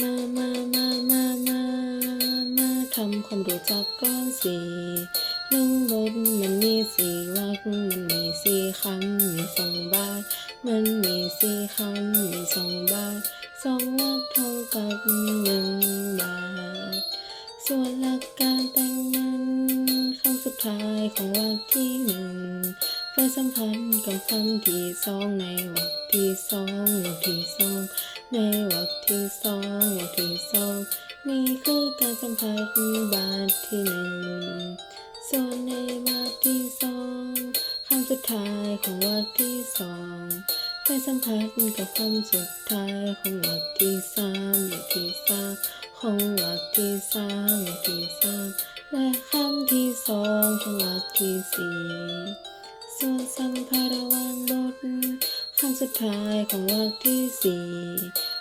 มา มา มา มา มา มาทำความรู้จักก้อนสีหนึ่งบทมันมีสี่วรรคมันมีสี่คำมีสองบาท มันมีสี่คำมีสองบาทสองวรรคเท่ากับหนึ่งบาท ส่วนหลักการแต่งนั้นคำสุดท้ายของวรรคที่หนึ่งไปสัมพันธ์กับคำที่สองในวรรคที่สองวรรคที่สอง ในวรรคที่สองวรรคที่สองนี่คือการสัมพันธ์บาทที่หนึ่งส่วนในวรรคที่สองคำสุดท้ายของวรรคที่สองไปสัมพันธ์กับคำสุดท้ายของวรรคที่สามวรรคที่สามของวรรคที่สามวรรคที่สามและคำที่สองของวรรคที่สี่ส่วนสัมพันธ์ระหว่างบทคำ สุดท้ายของวรรคที่สี่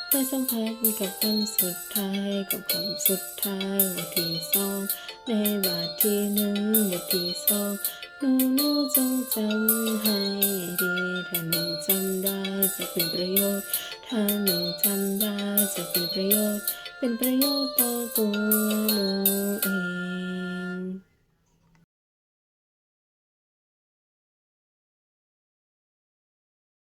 ไปสัมพันธ์กับคำสุดท้ายกับคำสุดท้ายวรรคที่สองในบทที่หนึ่งบทที่สองหนูหนูจงจำให้ดีถ้าหนูจำได้จะเป็นประโยชน์ ถ้าหนูจำได้จะเป็นประโยชน์ เป็นประโยชน์ต่อตัวหนู